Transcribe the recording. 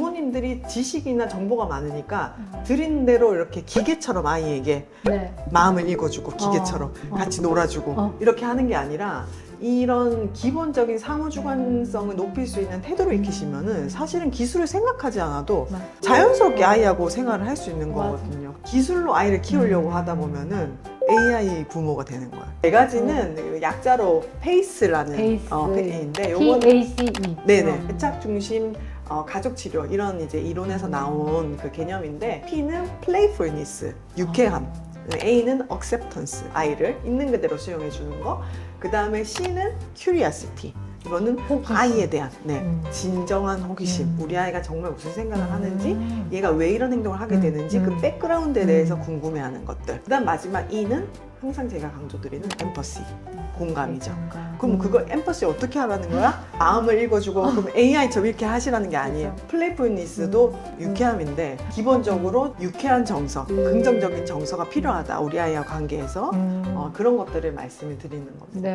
부모님들이 지식이나 정보가 많으니까 드린 대로 이렇게 기계처럼 아이에게 네. 마음을 읽어주고 기계처럼 어, 어. 같이 놀아주고 어. 이렇게 하는 게 아니라 이런 기본적인 상호 주관성을 높일 수 있는 태도를 익히시면은 사실은 기술을 생각하지 않아도 맞- 자연스럽게 아이하고 생활을 할 수 있는. 거거든요. 기술로 아이를 키우려고 음. 하다 보면은 AI 부모가 되는 거예요. 네 가지는 그 약자로 페이스라는 페이스. 어, 페이인데 요거는 PACE. 네네 어. 회착 중심 어, 가족 치료 이런 이제 이론에서 나온 그 개념인데 P는 playfulness 유쾌함 A는 acceptance 아이를 있는 그대로 수용해 주는 거 그 다음에 C는 curiosity 이거는 호기심. 아이에 대한 네 음. 진정한 호기심 음. 우리 아이가 정말 무슨 생각을 하는지 음. 얘가 왜 이런 행동을 하게 음, 되는지 그 음. 백그라운드에 음. 대해서 궁금해하는 것들 그다음 마지막 E는 항상 제가 강조드리는 엠퍼시 공감이죠 공감. 그럼 음. 그거 엠퍼시 어떻게 하라는 거야? 마음을 읽어주고 그럼 AI처럼 이렇게 하시라는 게 아니에요. 그렇죠. 플레이풀니스도 음. 유쾌함인데 기본적으로 유쾌한 정서, 음. 긍정적인 정서가 필요하다. 우리 아이와 관계에서 음. 어, 그런 것들을 말씀을 드리는 겁니다. 네.